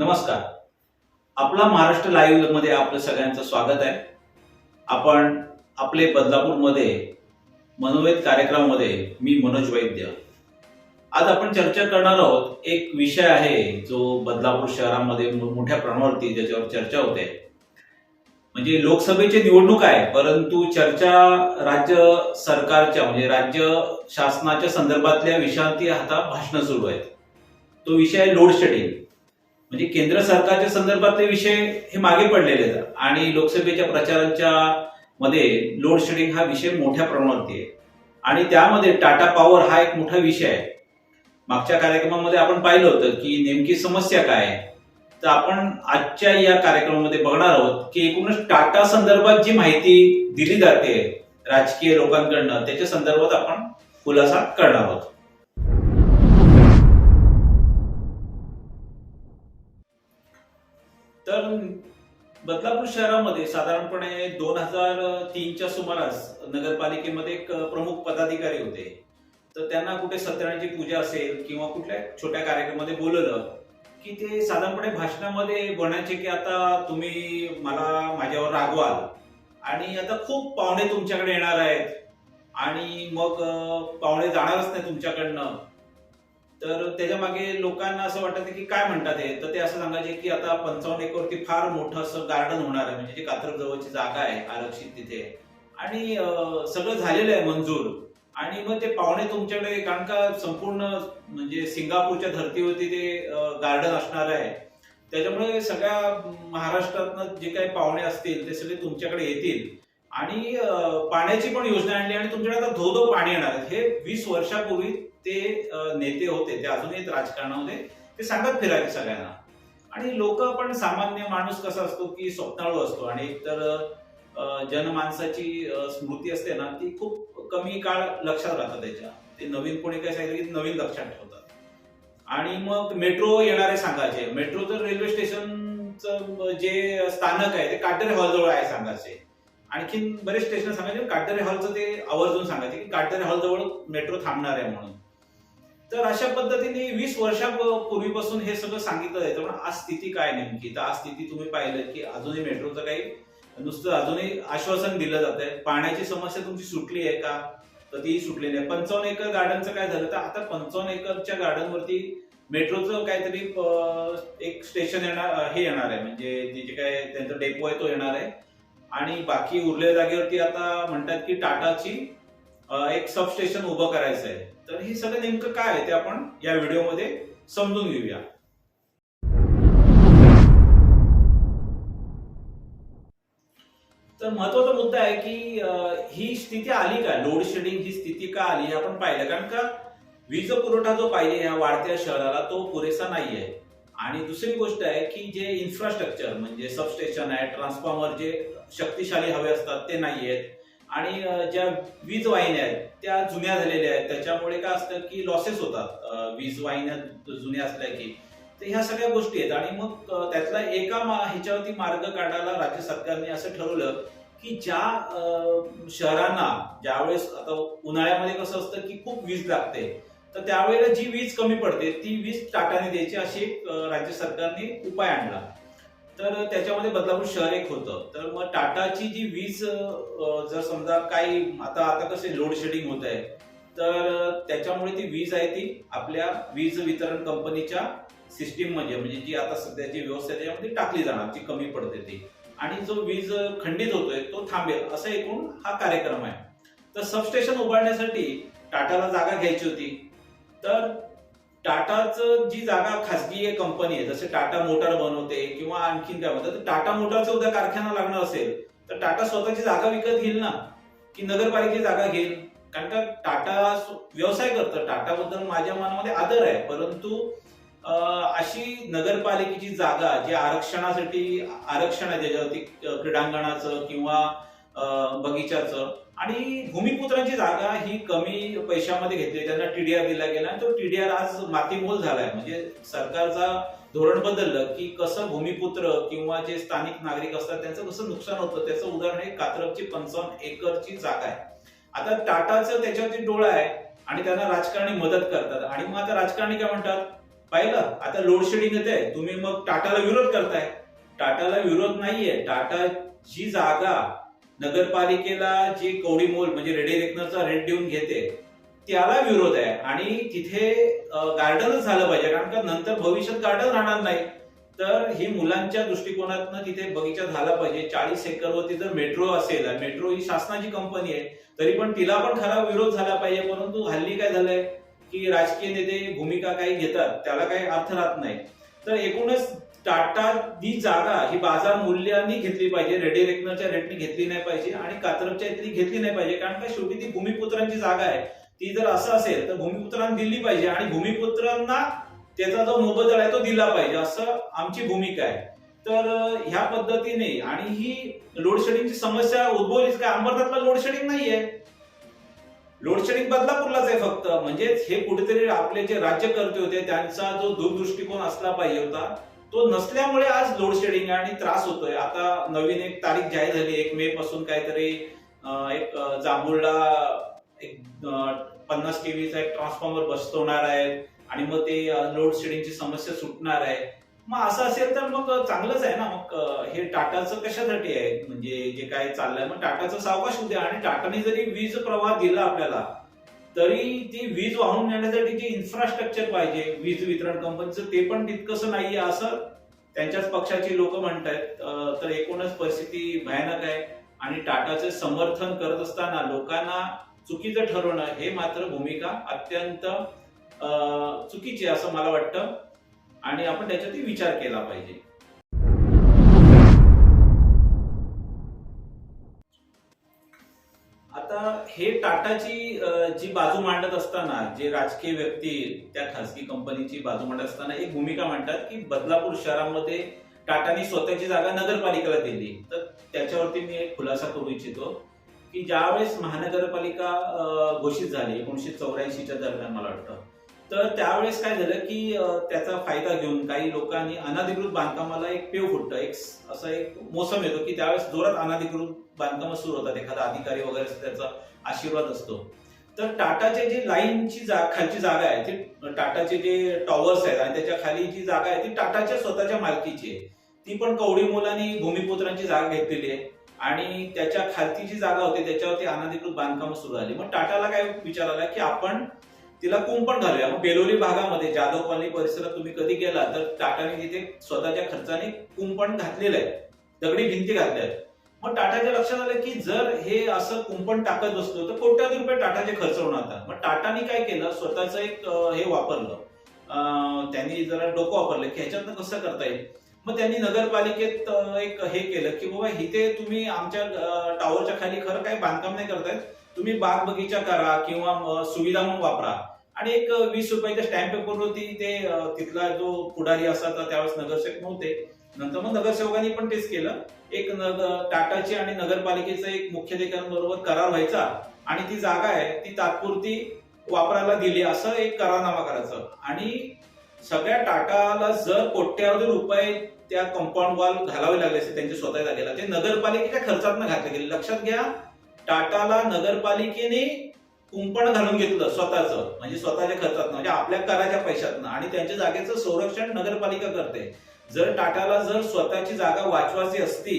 नमस्कार. आपला महाराष्ट्र लाईव्हमध्ये आपलं सगळ्यांचं स्वागत आहे. आपण आपले बदलापूरमध्ये मनोवेद कार्यक्रमामध्ये मी मनोज वैद्य. आज आपण चर्चा करणार आहोत एक विषय आहे जो बदलापूर शहरामध्ये मोठ्या प्रमाणावरती ज्याच्यावर चर्चा होते. म्हणजे लोकसभेची निवडणूक आहे परंतु चर्चा राज्य सरकारच्या म्हणजे राज्य शासनाच्या संदर्भातल्या विषयांती आता भाषणं सुरू आहेत. तो विषय आहे लोड शेडिंग म्हणजे केंद्र सरकारच्या संदर्भातले विषय हे मागे पडलेले आहेत. आणि लोकसभेच्या प्रचारांच्या मध्ये लोड शेडिंग हा विषय मोठ्या प्रमाणावरती आहे. आणि त्यामध्ये टाटा पॉवर हा एक मोठा विषय आहे. मागच्या कार्यक्रमामध्ये आपण पाहिलं होतं की नेमकी समस्या काय आहे. तर आपण आजच्या या कार्यक्रमामध्ये बघणार आहोत की एकूणच टाटा संदर्भात जी माहिती दिली जाते राजकीय लोकांकडनं त्याच्या संदर्भात आपण खुलासा करणार आहोत. बदलापूर शहरामध्ये साधारणपणे दोन हजार तीनच्या सुमारास नगरपालिकेमध्ये एक प्रमुख पदाधिकारी होते. तर त्यांना कुठे सत्यनारायणची पूजा असेल किंवा कुठल्या छोट्या कार्यक्रमामध्ये बोलवलं की ते साधारणपणे भाषणामध्ये बोलायचे की आता तुम्ही मला माझ्यावर रागवाल आणि आता खूप पाहुणे तुमच्याकडे येणार आहेत आणि मग पाहुणे जाणारच नाही तुमच्याकडनं. तर त्याच्यामागे लोकांना असं वाटायचं की काय म्हणतात हे? तर ते असं सांगायचे की आता पंचावन्न एकरवरती फार मोठं असं गार्डन होणार आहे. म्हणजे जी कात्रप जवळची जागा आहे आरक्षित तिथे. आणि सगळं झालेलं आहे मंजूर. आणि मग ते पाहुणे तुमच्याकडे कारण का संपूर्ण म्हणजे सिंगापूरच्या धर्तीवरती ते गार्डन असणार आहे. त्याच्यामुळे सगळ्या महाराष्ट्रातनं जे काही पाहुणे असतील ते सगळे तुमच्याकडे येतील. आणि पाण्याची पण योजना आणली आणि तुमच्याकडे आता धो धो पाणी येणार हे वीस वर्षापूर्वी ते नेते होते ते अजूनही राजकारणामध्ये ते सांगत फिरायचे सगळ्यांना. आणि लोक पण सामान्य माणूस कसा असतो की स्वप्नाळू असतो आणि एकतर जनमानसाची स्मृती असते ना ती खूप कमी काळ लक्षात राहतात त्याच्या. ते नवीन कोणी काय सांगितलं की नवीन लक्षात ठेवतात. आणि मग मेट्रो येणारे सांगायचे. मेट्रो तर रेल्वे स्टेशनचं जे स्थानक आहे ते काटेरे हॉल जवळ आहे सांगायचे. आणखीन बरेच स्टेशन सांगायचे काटेरे हॉलचं ते आवर्जून सांगायचे की काटेरे हॉलजवळ मेट्रो थांबणार आहे म्हणून. तर अशा पद्धतीने वीस वर्षापूर्वीपासून हे सगळं सांगितलं जायचं. पण आज स्थिती काय नेमकी? तर आज स्थिती तुम्ही पाहिलं की अजूनही मेट्रोचं काही नुसतं अजूनही आश्वासन दिलं जात आहे पाण्याची समस्या तुमची सुटली आहे का? तर तीही सुटलेली आहे पंचावन्न एकर गार्डनचं काय झालं? तर आता पंचावन्न एकरच्या गार्डनवरती मेट्रोचं काहीतरी एक स्टेशन येणार हे येणार आहे. म्हणजे जे जे काय त्यांचा डेपो आहे तो येणार आहे. आणि बाकी उरलेल्या जागेवरती आता म्हणतात की टाटाची एक सबस्टेशन उभं करायचं आहे तर हे सगळं नेमकं काय आहे ते आपण या व्हिडिओमध्ये समजून घेऊया. तर महत्त्वाचा मुद्दा आहे की ही स्थिती आली का? लोड शेडिंग ही स्थिती का आली हे आपण पाहिलं. कारण का वीज पुरवठा जो पाहिजे या वाढत्या शहराला तो पुरेसा नाहीये आणि दुसरी गोष्ट आहे की जे इन्फ्रास्ट्रक्चर म्हणजे सबस्टेशन आहे ट्रान्सफॉर्मर जे शक्तिशाली हवे असतात ते नाहीयेत आणि ज्या वीज वाहिन्या आहेत त्या जुन्या झालेल्या आहेत. त्याच्यामुळे काय असतं की लॉसेस होतात. वीज वाहिन्या जुन्या असल्या की. तर ह्या सगळ्या गोष्टी आहेत. आणि मग त्यातला एका मा- ह्याच्यावरती मार्ग काढायला राज्य सरकारने असं ठरवलं की ज्या शहरांना ज्यावेळेस आता उन्हाळ्यामध्ये कसं असतं की खूप वीज लागते तर त्यावेळेला जी वीज कमी पडते ती वीज टाटाने द्यायची अशी एक राज्य सरकारने उपाय आणला. तर त्याच्यामध्ये बदलापूर शहर एक होतं. तर मग टाटाची जी वीज जर समजा काही आता आता कसे लोड शेडिंग होत आहे तर त्याच्यामुळे ती वीज आहे ती आपल्या वीज वितरण कंपनीच्या सिस्टीम म्हणजे म्हणजे जी आता सध्याची व्यवस्था त्याच्यामध्ये टाकली जाणार जी कमी पडते ती. आणि जो वीज खंडित होतोय तो थांबेल असा एकूण हा कार्यक्रम आहे. तर सबस्टेशन उभारण्यासाठी टाटाला जागा घ्यायची होती. तर टाटाचं जी जागा खासगी कंपनी आहे जसे टाटा मोटार बनवते किंवा आणखीन काय म्हणतात टाटा मोटारचा उद्या कारखाना लागणार असेल तर टाटा स्वतःची जागा विकत घेईल ना? की नगरपालिकेची जागा घेईल? कारण का टाटा व्यवसाय करतं. टाटाबद्दल माझ्या मनामध्ये आदर आहे. परंतु अशी नगरपालिकेची जागा जी आरक्षणासाठी आरक्षण आहे त्याच्यावरती क्रीडांगणाचं किंवा बगीचाचं. आणि भूमिपुत्रांची जागा ही कमी पैशामध्ये घेतली. त्यांना टीडीआर दिला गेला आणि तो टीडीआर आज मातीमोल झालाय. म्हणजे सरकारचा धोरण बदललं की कसं भूमिपुत्र किंवा जे स्थानिक नागरिक असतात त्यांचं कसं नुकसान होतं त्याचं उदाहरण हे कात्रपची पंचावन्न एकरची जागा आहे. आता टाटाचं त्याच्यावरती डोळा आहे आणि त्यांना राजकारणी मदत करतात. आणि मग आता राजकारणी काय म्हणतात? पाहिलं? आता लोड शेडिंग येते तुम्ही मग टाटाला विरोध करताय. टाटाला विरोध नाहीये. टाटाची जागा नगरपालिकेला जी कवडी मोल म्हणजे रेडी रेकनरचा रेट देऊन घेते त्याला विरोध आहे. आणि तिथे गार्डनच झालं पाहिजे कारण का नंतर भविष्यात गार्डन राहणार नाही. तर ही मुलांच्या दृष्टिकोनातनं तिथे बगीचा झाला पाहिजे. चाळीस एकरवरती जर मेट्रो असेल मेट्रो ही शासनाची कंपनी आहे तरी पण तिला पण खरा विरोध झाला पाहिजे. परंतु हल्ली काय झालंय की राजकीय नेते भूमिका काही घेतात त्याला काही अर्थ राहत नाही. तर एकूणच टाटा दी जागा ही बाजार मूल्याने घेतली पाहिजे रेडी रेकनरच्या रेटने घेतली नाही पाहिजे आणि कात्रपच्या इथली घेतली नाही पाहिजे. कारण काय? शेवटी ती भूमिपुत्रांची जागा आहे. ती जर असं असेल तर भूमिपुत्रांना दिली पाहिजे आणि भूमिपुत्रांना त्याचा जो मोबदला आहे तो दिला पाहिजे. असं आमची भूमिका आहे. तर ह्या पद्धतीने आणि ही लोडशेडिंगची समस्या उद्भवलीच काय? अंबरनाथला लोडशेडिंग नाहीये. लोडशेडिंग बदलापूरलाच आहे फक्त. म्हणजेच हे कुठेतरी आपले जे राज्यकर्ते होते त्यांचा जो दूरदृष्टिकोन असला पाहिजे होता. तो नसल्यामुळे आज लोडशेडिंग शेडिंग आणि त्रास होतोय. आता नवीन एक तारीख जाहीर झाली. एक मे पासून काहीतरी एक जांभूळला एक पन्नास केव्हीचा एक ट्रान्सफॉर्मर बसवणार आहे आणि मग ते लोड शेडिंगची समस्या सुटणार आहे. मग असं असेल तर मग चांगलंच आहे ना. मग हे टाटाचं कशासाठी आहे? म्हणजे जे काय चाललंय मग टाटाचं सावकाश उद्या आणि टाटाने जरी वीज प्रवाह दिला आपल्याला तरी ती वीज वाहून नेण्यासाठी जे इन्फ्रास्ट्रक्चर पाहिजे वीज वितरण कंपनीचं ते पण तितकंसं नाहीये असं त्यांच्याच पक्षाची लोक म्हणतायत. तर एकूणच परिस्थिती भयानक आहे आणि टाटाचे समर्थन करत असताना लोकांना चुकीचं ठरवणं हे मात्र भूमिका अत्यंत चुकीची आहे असं मला वाटतं. आणि आपण त्याच्यातही विचार केला पाहिजे. हे टाटाची जी बाजू मांडत असताना जे राजकीय व्यक्ती त्या खासगी कंपनीची बाजू मांडत असताना एक भूमिका मांडतात की बदलापूर शहरामध्ये टाटाने स्वतःची जागा नगरपालिकेला दिली. तर त्याच्यावरती मी एक खुलासा करू इच्छितो की ज्यावेळेस महानगरपालिका घोषित झाली एकोणीशे चौऱ्याऐंशीच्या दरम्यान मला वाटतं तर त्यावेळेस काय झालं की त्याचा फायदा घेऊन काही लोकांनी अनाधिकृत बांधकामाला एक पेव फुटतं. एक असा एक मोसम येतो की त्यावेळेस जोरात अनाधिकृत बांधकाम सुरू होतात. एखादा अधिकारी वगैरे त्याचा आशीर्वाद असतो. तर टाटाचे जे लाईनची जा खालची जागा आहे ती टाटाचे जे टॉवर्स आहेत आणि त्याच्याखाली जी जागा आहे ती टाटाच्या स्वतःच्या मालकीची आहे. ती पण कवडी मुलांनी भूमिपुत्रांची जागा घेतलेली आहे. आणि त्याच्या खालची जी जागा होती त्याच्यावरती अनाधिकृत बांधकाम सुरू झाली. मग टाटाला काय विचार आला की आपण तिला कुंपण घालूया. मग बेलोली भागामध्ये जाधव कॉलनी परिसरात तुम्ही कधी गेला तर टाटाने तिथे स्वतःच्या खर्चाने कुंपण घातलेलं आहे. दगडी भिंती घातल्या आहेत. मग टाटाच्या लक्षात आलं की जर हे असं कुंपण टाकत बसलो तर कोट्यावधी रुपये टाटाचे खर्च होणार आता. मग टाटाने काय केलं? स्वतःचं एक हे वापरलं. त्यांनी जरा डोकं वापरलं की ह्याच्यातनं कसं करता येईल? मग त्यांनी नगरपालिकेत एक हे केलं की बाबा इथे तुम्ही आमच्या टॉवरच्या खाली खरं काही बांधकाम नाही करतायत. तुम्ही बाग बगीचा करा किंवा सुविधा म्हणून वापरा. आणि एक वीस रुपयाच्या स्टॅम्प पेपरवरती ते तिथला जो पुढारी असायचा त्यावेळेस नगरसेवक नव्हते. नंतर मग नगरसेवकांनी पण तेच केलं. एक टाटाची आणि नगरपालिकेचा एक मुख्याधिकाऱ्यांबरोबर करार व्हायचा आणि ती जागा आहे ती तात्पुरती वापरायला दिली असं एक करारनामा करायचं. आणि सगळ्या टाटाला जर कोट्यावधी रुपये त्या कंपाऊंड वॉल घालावे लागले असते त्यांच्या स्वतः जागेला ते नगरपालिकेच्या खर्चातनं घातले गेले. लक्षात घ्या टाटाला नगरपालिकेने कुंपण घालून घेतलं स्वतःच. म्हणजे स्वतःच्या खर्चातनं म्हणजे आपल्या कराच्या पैशातनं. आणि त्यांच्या जागेचं संरक्षण नगरपालिका करते. जर टाटाला जर स्वतःची जागा वाचवायची असती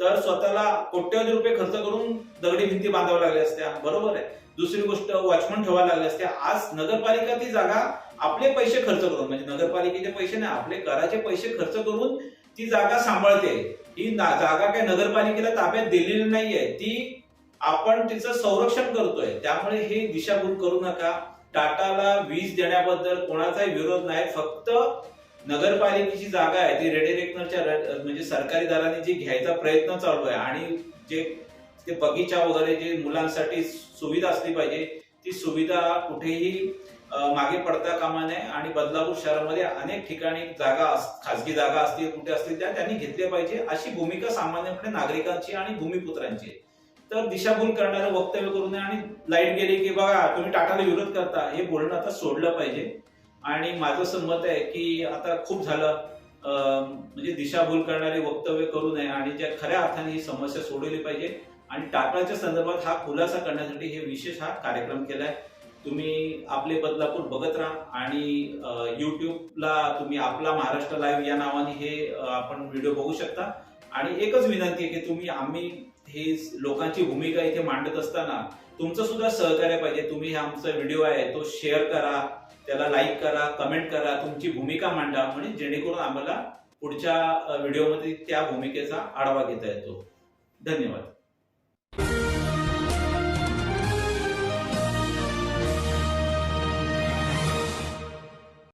तर स्वतःला कोट्यवधी रुपये खर्च करून दगडी भिंती बांधाव्या लागल्या असत्या. बरोबर आहे. दुसरी गोष्ट वॉचमन ठेवायला लागल्या असत्या आज नगरपालिका ती जागा आपले पैसे खर्च करून म्हणजे नगरपालिकेचे पैसे नाही आपले कराचे पैसे खर्च करून ती जागा सांभाळते. ही जागा काय नगरपालिकेला ताब्यात दिलेली नाहीये. ती आपण तिचं संरक्षण करतोय. त्यामुळे हे दिशाभूल करू नका. टाटाला वीज देण्याबद्दल कोणाचाही विरोध नाही. फक्त नगरपालिकेची जागा आहे ती रेडिरेक्नरच्या म्हणजे सरकारी दराने जी घ्यायचा प्रयत्न चालू आहे आणि जे ते बगीचा वगैरे जे मुलांसाठी सुविधा असली पाहिजे ती सुविधा कुठेही मागे पडता कामा नये आणि बदलापूर शहरामध्ये अनेक ठिकाणी जागा खासगी जागा असतील कुठे असतील त्या त्यांनी घेतल्या पाहिजे अशी भूमिका सामान्यपणे नागरिकांची आणि भूमिपुत्रांची आहे. तर दिशाभूल करणारं वक्तव्य करू नये आणि लाइट गेली की बघा तुम्ही टाटाला विरोध करता हे बोलणं आता सोडलं पाहिजे आणि माझं असं मत आहे की आता खूप झालं. म्हणजे दिशाभूल करणारे वक्तव्य करू नये आणि ज्या खऱ्या अर्थाने ही समस्या सोडवली पाहिजे. आणि टाटाच्या संदर्भात हा खुलासा करण्यासाठी हे विशेष हा कार्यक्रम केला आहे तुम्ही आपले बदलापूर बघत राहा आणि युट्यूबला तुम्ही आपला महाराष्ट्र लाईव्ह या नावाने हे आपण व्हिडिओ बघू शकता. आणि एकच विनंती आहे की तुम्ही आम्ही ही लोकांची भूमिका इथे मांडत असताना तुमचं सुद्धा सहकार्य पाहिजे. तुम्ही हा आमचा व्हिडिओ आहे तो शेअर करा त्याला लाईक करा कमेंट करा तुमची भूमिका मांडा म्हणजे जेणेकरून आम्हाला पुढच्या व्हिडिओमध्ये त्या भूमिकेचा आढावा घेता येतो. धन्यवाद.